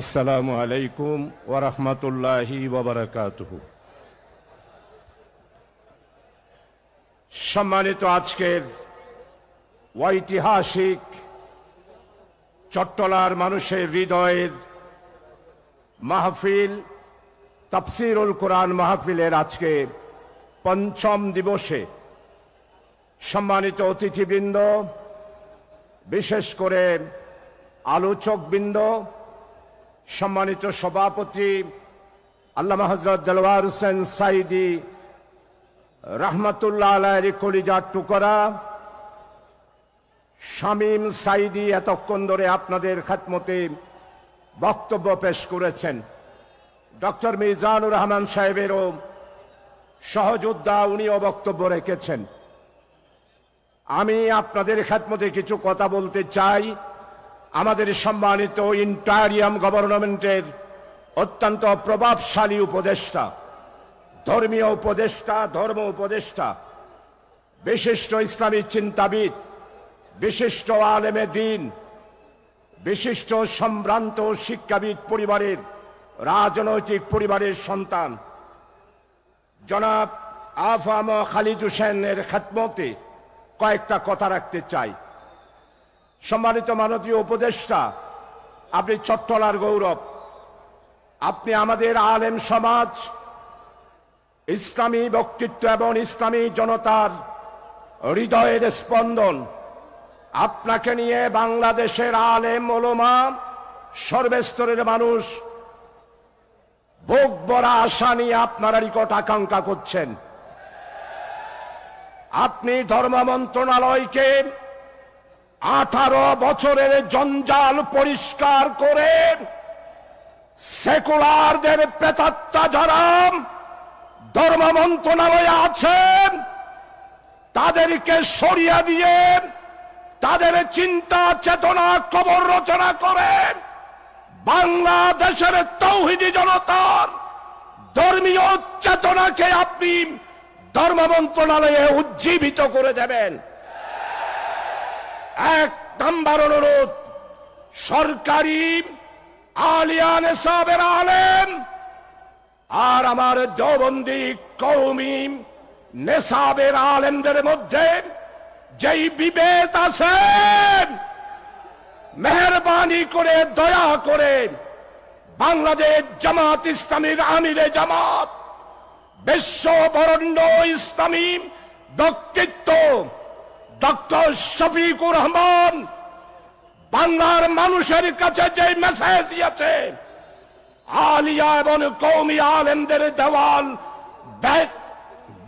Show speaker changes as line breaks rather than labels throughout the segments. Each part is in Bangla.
আসসালামু আলাইকুম ওরহমতুল্লাহি সম্মানিত আজকের ঐতিহাসিক চট্টলার মানুষের হৃদয়ের মাহফিল, তাফসিরুল কোরআন মাহফিলের আজকে পঞ্চম দিবসে সম্মানিত অতিথিবৃন্দ, বিশেষ করে আলোচকবৃন্দ সম্মানিত সভাপতি, আল্লামা হজরত দেলওয়ার হোসেন সাইদি রহমতুল্লাহ আলাইয়ের কলিজার টুকরা। শামীম সাইদি এতক্ষণ ধরে আপনাদের খাতমতে বক্তব্য পেশ করেছেন। ডক্টর মিজানুর রহমান সাহেবেরও সহযোদ্ধা উনিও বক্তব্য রেখেছেন। আমি আপনাদের খাতমতে কিছু কথা বলতে চাই। আমাদের সম্মানিত ইন্টারিয়াম গভর্নমেন্টের অত্যন্ত প্রভাবশালী উপদেষ্টা, ধর্মীয় উপদেষ্টা, ধর্ম উপদেষ্টা, বিশিষ্ট ইসলামী চিন্তাবিদ, বিশিষ্ট আলেমে দিন, বিশিষ্ট সম্ভ্রান্ত শিক্ষাবিদ পরিবারের, রাজনৈতিক পরিবারের সন্তান। জনাব আফাম খালিদ হোসেনের খেদমতে কয়েকটা কথা রাখতে চাই। সম্মানিত মাননীয় উপদেষ্টা, আপনি চট্টলার গৌরব। আপনি আমাদের আলেম সমাজ, ইসলামী ব্যক্তিত্ব এবং ইসলামী জনতার হৃদয়ের স্পন্দন। আপনাকে নিয়ে বাংলাদেশের আলেম ওলোমা, সর্বস্তরের মানুষ বুক বড়া আশা নিয়ে আপনারা নিকট আকাঙ্ক্ষা করছেন। আপনি ধর্ম মন্ত্রণালয়কে আঠারো বছরের জঞ্জাল পরিষ্কার করে সেকুলারদের প্রেতাত্মা যারা ধর্ম মন্ত্রণালয়ে আছেন, তাদেরকে সরিয়ে দিয়ে তাদের চিন্তা চেতনা কবর রচনা করে বাংলাদেশের তৌহিদি জনতার ধর্মীয় চেতনাকে আপনি ধর্ম মন্ত্রণালয়ে উজ্জীবিত করে দেবেন। এক নাম্বার অনুরোধ। সরকারি আলিয়ান সাহেবের আলেম আর আমার দেওবন্দি কৌমি নেশাবের আলেমদের মধ্যে যেই বিভেদ আছে, মেহরবানি করে, দয়া করে বাংলাদেশ জামাত ইসলামীর আমিরে জামাত, বিশ্ব বরণ্য ইসলামী ব্যক্তিত্ব ডক্টর শফিকুর রহমান, বাংলার মানুষের কাছে যে মেসেজ দিয়েছে, আলিয়া এবং কৌমি আলেমদের দেওয়াল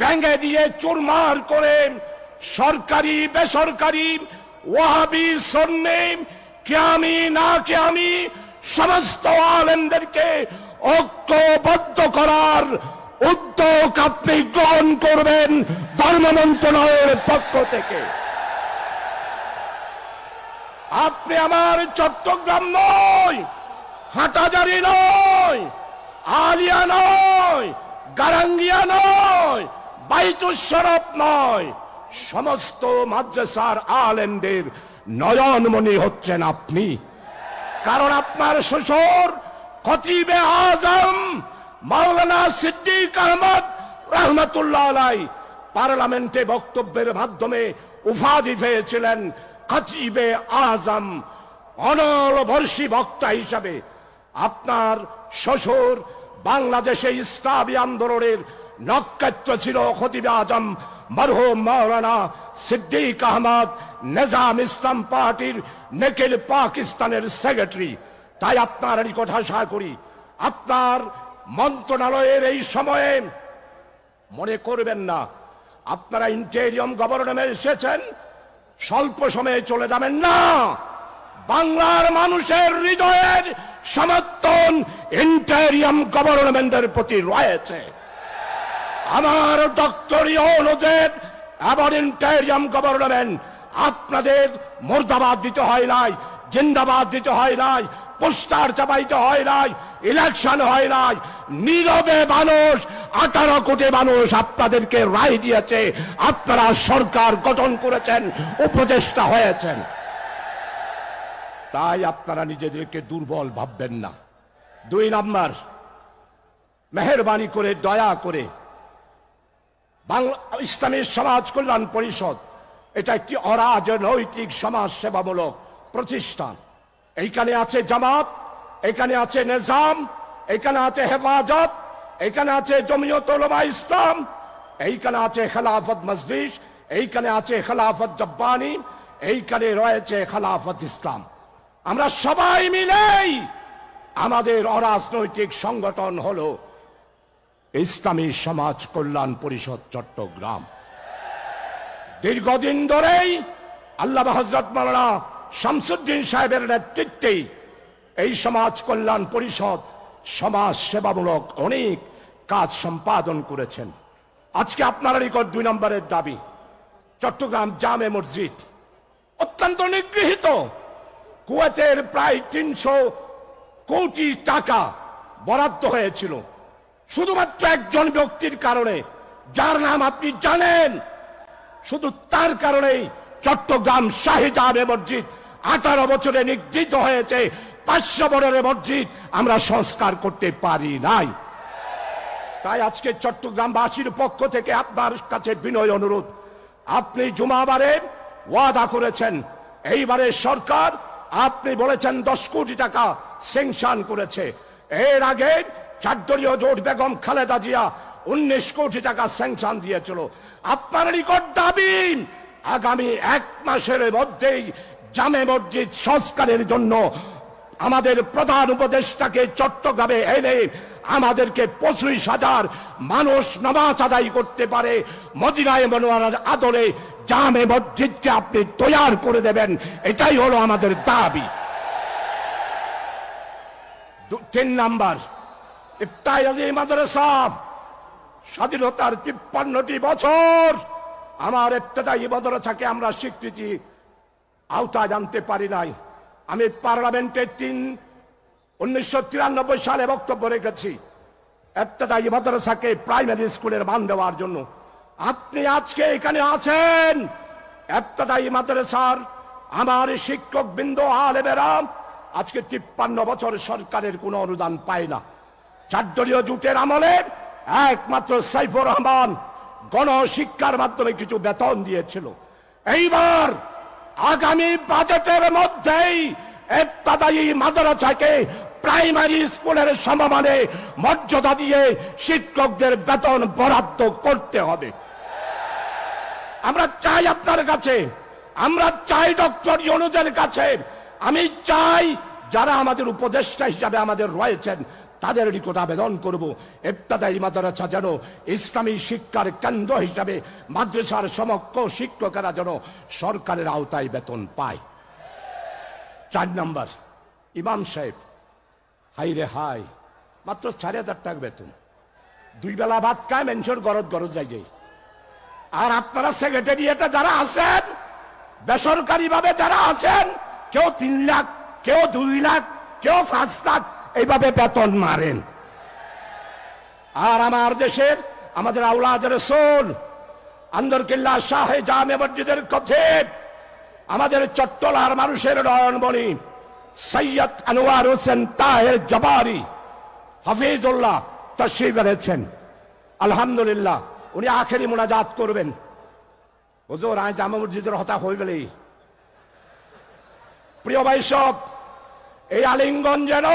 ভেঙে দিয়ে চুরমার করে সরকারি, বেসরকারি, ওয়াহাবি, সন্নে, কেয়ামি, না কেয়ামি সমস্ত আলেমদেরকে ঐক্যবদ্ধ করার উদ্যোগ আপনি গ্রহণ করবেন ধর্ম মন্ত্রণালয়ের পক্ষ থেকে। আপনি আমার চট্টগ্রাম নয়, হাটাজারি নয়, আলিয়া নয়, গারাঙ্গিয়া নয়, বাইতুসরফ নয়। সমস্ত মাদ্রাসার আলেমদের নয়নমণি হচ্ছেন আপনি। কারণ আপনার শ্বশুর খতিবে আজম, মাওলানা সিদ্দিক আহমদ রহমতুল্লাহ আলাই পার্লামেন্টে বক্তব্যের মাধ্যমে উপাধি পেয়েছিলেন খতিবে আজম অনলবর্ষী বক্তা হিসাবে আপনার শ্বশুর বাংলাদেশে ইসলামী আন্দোলনের নক্ষত্র ছিল খতিবে আজম, মরহুম মাওলানা সিদ্দিক আহমদ, নিজাম ইসলাম পার্টির নেকেল পাকিস্তানের সেক্রেটারি। তাই আপনার নিকট আশা করি, আপনার মন্ত্রণালয়ের এই সময়ে মনে করবেন না, আপনারা ইন্টেরিয়ম গভর্নমেন্ট এসেছেন স্বল্প সময়ে চলে যাবেন না। বাংলার মানুষের হৃদয়ের সমর্থন ইন্টেরিয়াম গভর্নমেন্টের প্রতি রয়েছে। আমার ডক্টরীয় অনুজেদ এবং ইন্টেরিয়াম গভর্নমেন্ট আপনাদের মুর্দাবাদ দিতে হয় নাই, জিন্দাবাদ দিতে হয় নাই পোস্টার চাপাইতে হয় নাই ইলেকশন হয় নাই। নীরবে মানুষ, আঠারো কোটি মানুষ আপনাদেরকে রায় দিয়েছে, আপনারা সরকার গঠন করেছেন, উপদেষ্টা হয়েছেন। তাই আপনারা নিজেদেরকে দুর্বল ভাববেন না। দুই নাম্বার, মেহরবানি করে, দয়া করে, বাংলা ইসলামী সমাজ কল্যাণ পরিষদ, এটা একটি অরাজনৈতিক সমাজ সেবামূলক প্রতিষ্ঠান। এইখানে আছে জামাত এখানে আছে নিজাম এখানে আছে হেফাজত এখানে আছে জমিয়ত ইসলাম, এইখানে আছে খেলাফত মসজিদ এইখানে আছে খেলাফত জব্বানি, এইখানে রয়েছে খেলাফত ইসলাম। আমরা সবাই মিলেই আমাদের অরাজনৈতিক সংগঠন হলো ইসলামী সমাজ কল্যাণ পরিষদ চট্টগ্রাম। দীর্ঘদিন ধরেই আল্লাহ হজরত মালানা শামসুদ্দিন সাহেবের নেতৃত্বেই এই সমাজ কল্যাণ পরিষদ সমাজ সেবামূলক অনেক কাজ সম্পাদন করেছেন। আজকে আপনারা নিকট দুই নম্বরের দাবি, চট্টগ্রাম জামে মসজিদ। অত্যন্ত নিগৃহীত। কুয়েতের প্রায় তিনশো কোটি টাকা বরাদ্দ হয়েছিল। শুধুমাত্র একজন ব্যক্তির কারণে, যার নাম আপনি জানেন। শুধু তার কারণেই চট্টগ্রাম শাহিজাবে মসজিদ আঠারো বছরে নিগৃহীত হয়েছে। পাঁচশো বছরের মসজিদ আমরা সংস্কার করতে পারি নাই। তাই আজকে চট্টগ্রামবাসীর পক্ষ থেকে আপনার কাছে বিনয় অনুরোধ। আপনি জুমাবারে ওয়াদা করেছেন। এইবারে সরকার আপনি বলেছেন দশ কোটি টাকা সেংশন করেছে। এর আগে চারদলীয় জোট বেগম খালেদা জিয়া উনিশ কোটি টাকা স্যাংশন দিয়েছিল। আপনার নিকট দাবি, আগামী এক মাসের মধ্যেই জামে মসজিদ সংস্কারের জন্য আমাদের প্রধান উপদেষ্টাকে চট্টগ্রামে এনে আমাদেরকে পঁচিশ হাজার মানুষ নামাজ আদায় করতে পারে। মদিনায় মনোয়ারার আদলে জামে মসজিদকে আপনি তৈয়ার করে দেবেন। এটাই হলো আমাদের দাবি। তিন নাম্বার ইফতাই মাদ্রাসা, স্বাধীনতার তিপ্পান্নটি বছর। আমার ইফতেদায়ী মাদ্রাসাকে আমরা স্বীকৃতি আওতায় জানতে পারি নাই। আমি পার্লামেন্টে তিন উনিশশো তিরানব্বই সালে বক্তব্য রেখেছি। ইফতেদায়ী মাদ্রাসাকে প্রাইমারি স্কুলের মান দেওয়ার জন্য। আপনি আজকে এখানে আছেন। ইফতেদায়ী মাদ্রাসার আমার শিক্ষক বিন্দু আলেমেরা আজকে তিপ্পান্ন বছর সরকারের কোনো অনুদান পায় না। চারদলীয় জুটের আমলে একমাত্র সাইফুর রহমান গণশিক্ষার মাধ্যমে কিছু বেতন দিয়েছিল। এইবার আগামী বাজেটের মধ্যেই এত্তাদায়ী মাদ্রাসাকে প্রাইমারি স্কুলের সমমানে মর্যাদা দিয়ে শিক্ষকদের বেতন বরাদ্দ করতে হবে। আমরা চাই আপনার কাছে, আমরা চাই ডক্টর ইউনুজের কাছে, আমি চাই যারা আমাদের উপদেষ্টা হিসাবে আমাদের রয়েছেন তাদের নিকট আবেদন করব। ইফতাদাই মাদ্রাসা যেন ইসলামী শিক্ষার কেন্দ্র হিসাবে মাদ্রাসার সমক্ষ শিক্ষকেরা যেন সরকারের আওতায় বেতন পায়। চার নাম্বার, ইমাম সাহেব হাই রে হাই, মাত্র চার হাজার টাকা বেতন। দুই বেলা ভাত খায় মেনশোর গরজ গরজ যাই যাই আর আপনারা সেক্রেটারিয়েটে যারা আছেন বেসরকারি ভাবে যারা আছেন, কেউ তিন লাখ, কেউ দুই লাখ, কেউ পাঁচ লাখ এইভাবে বেতন মারেন। আর আমার দেশের, আমাদের আউলাদের সোল আন্দরকিল্লা শাহে জামে মসজিদের কথেব আমাদের চট্টলার মানুষের নয়নমণি সৈয়দ আনোয়ার হোসেন তাহের জবারি হাফিজুল্লাহ তশরিফ এনেছেন। আলহামদুলিল্লাহ, উনি আখেরি মোনাজাত করবেন। হুজুর আয় জামা মসজিদের হতা হয়ে গেলেই। প্রিয় বৈশব এই আলিঙ্গন যেন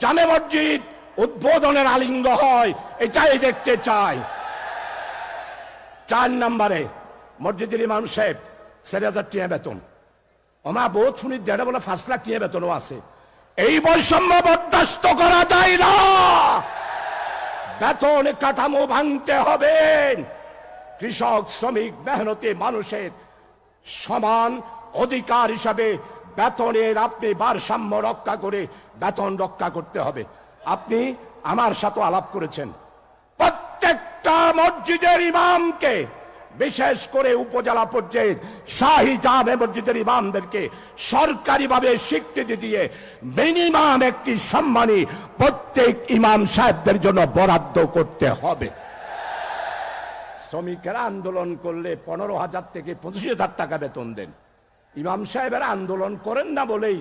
জামে মসজিদ উদ্বোধনের আলিঙ্গ হয়, এটাই দেখতে চাই। চার নম্বরে, মসজিদের ইমাম সাহেব চারি হাজার টিয়া বেতন। ওমা বহুত শুনি দেড় বলে পাঁচ লাখ টিয়া বেতনও আছে। এই বৈষম্য বরদাস্ত করা যায় না। বেতন কাঠামো ভাঙতে হবে। কৃষক, শ্রমিক, মেহনতি মানুষের সমান অধিকার হিসাবে বেতনের আপনি ভারসাম্য রক্ষা করে বেতন রক্ষা করতে হবে। আপনি আমার সাথে আলাপ করেছেন। প্রত্যেকটা মসজিদের ইমামকে, বিশেষ করে উপজেলা পর্যায়ে শাহী জামে মসজিদের ইমামদেরকে সরকারিভাবে স্বীকৃতি দিয়ে মিনিমাম একটি সম্মানী প্রত্যেক ইমাম সাহেবদের জন্য বরাদ্দ করতে হবে। শ্রমিকেরা আন্দোলন করলে পনেরো হাজার থেকে পঁচিশ হাজার টাকা বেতন দেন। ইমাম সাহেবেরা আন্দোলন করেন না বলেই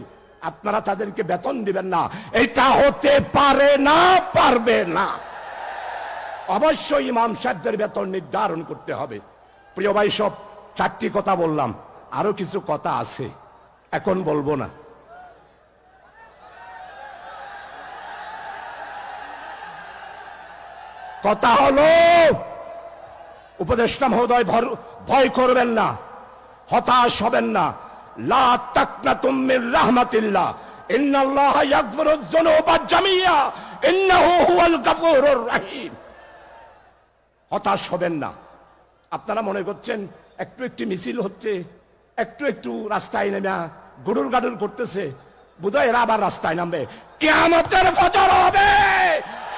আপনারা তাদেরকে বেতন দিবেন না। এটা হতে পারে না, পারবে না। অবশ্যই ইমাম সাহেবদের বেতন নির্ধারণ করতে হবে। প্রিয় ভাই, সব চারটি কথা বললাম। আরও কিছু কথা আছে। এখন বলব না। কথা হলো, উপদেষ্টা মহোদয় ভয় করবেন না, হতাশ হবেন না। লা তাকনা রাহমাতিল্লাহ। ইন্নাল্লাহ যুনুবা জামিয়া। ইন্নাহু হুয়াল গাফুরুর রহিম। হতাশ হবেন না। আপনারা মনে করছেন, একটু একটু মিছিল হচ্ছে, একটু একটু রাস্তায় নেমে গুডুর গাডুর করতেছে। বোধহয় এরা আবার রাস্তায় নামবে। কেয়ামতের ফজর হবে!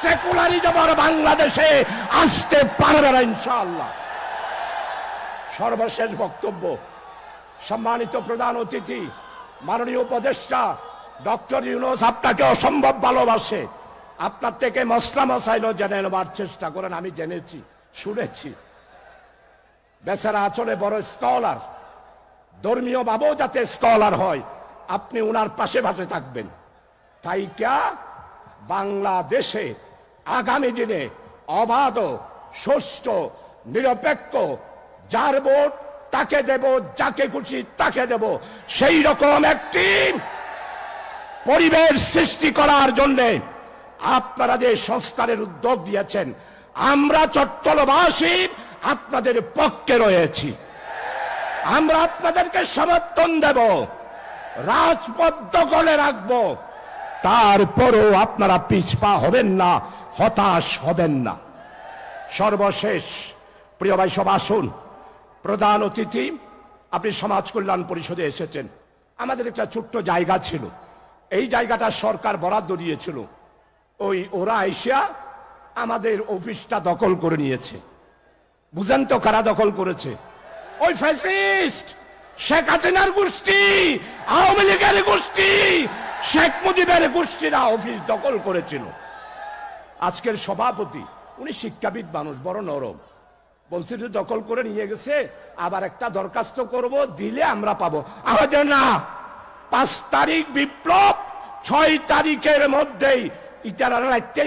সেকুলারিজম আর বাংলাদেশে আসতে পারবে না ইনশাআল্লাহ। সর্বশেষ বক্তব্য সম্মানিত প্রধান অতিথি, মাননীয় উপদেষ্টা, ডক্টর ইউনুস আপনাকে অসম্ভব ভালোবাসে। আপনার থেকে মশলা মশাইল জেনে নেবার চেষ্টা করেন, আমি জেনেছি, শুনেছি। বেচারা আচলে বড় স্কলার। ধর্মীয় ভাবেও যাতে স্কলার হয়, আপনি উনার পাশে পাশে থাকবেন। তাই ক্যা বাংলাদেশে আগামী দিনে অবাধ, সুষ্ঠু, নিরপেক্ষ, যার ভোট তাকে দেব, যাকে খুশি তাকে দেব। সেই রকম একটি পরিবেশ সৃষ্টি করার জন্য আপনারা যে সংস্কারের উদ্যোগ দিয়েছেন, আমরা চট্টলবাসী আপনাদের পক্ষে রয়েছি। আমরা আপনাদেরকে সমর্থন দেব, রাজপথ দখলে রাখব। তারপরও আপনারা পিছপা হবেন না, হতাশ হবেন না। সর্বশেষ, প্রিয় ভাই, সব আসুন। প্রধান অতিথি, আপনি সমাজ কল্যাণ পরিষদে এসেছেন। আমাদের একটা ছোট্ট জায়গা ছিল। এই জায়গাটা সরকার বরাদ্দ দিয়েছিল। ওই ওরা এসিয়া আমাদের অফিসটা দখল করে নিয়েছে। বুঝেন তো কারা দখল করেছে? ওই ফ্যাসিস্ট শেখ হাসিনার গোষ্ঠী, আওয়ামী লীগের গোষ্ঠী, শেখ মুজিবের গোষ্ঠীরা অফিস দখল করেছিল। আজকের সভাপতি, উনি শিক্ষাবিদ মানুষ, বড় নরম। বলছে যে দখল করে নিয়ে গেছে, আবার একটা দরখাস্ত করব, দিলে আমরা পাবো। না, পাঁচ তারিখ বিপ্লব, ছয় তারিখের মধ্যেই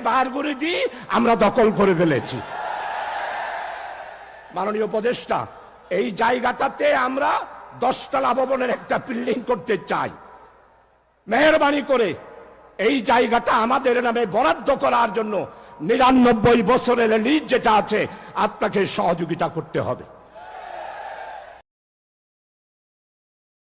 বার করে দিই আমরা দখল করে ফেলেছি। মাননীয় উপদেষ্টা, এই জায়গাটাতে আমরা দশতলা ভবনের একটা বিল্ডিং করতে চাই। মেহরবানি করে এই জায়গাটা আমাদের নামে বরাদ্দ করার জন্য নিরানব্বই বছরের লিজ যেটা আছে আপনাকে সহযোগিতা করতে হবে।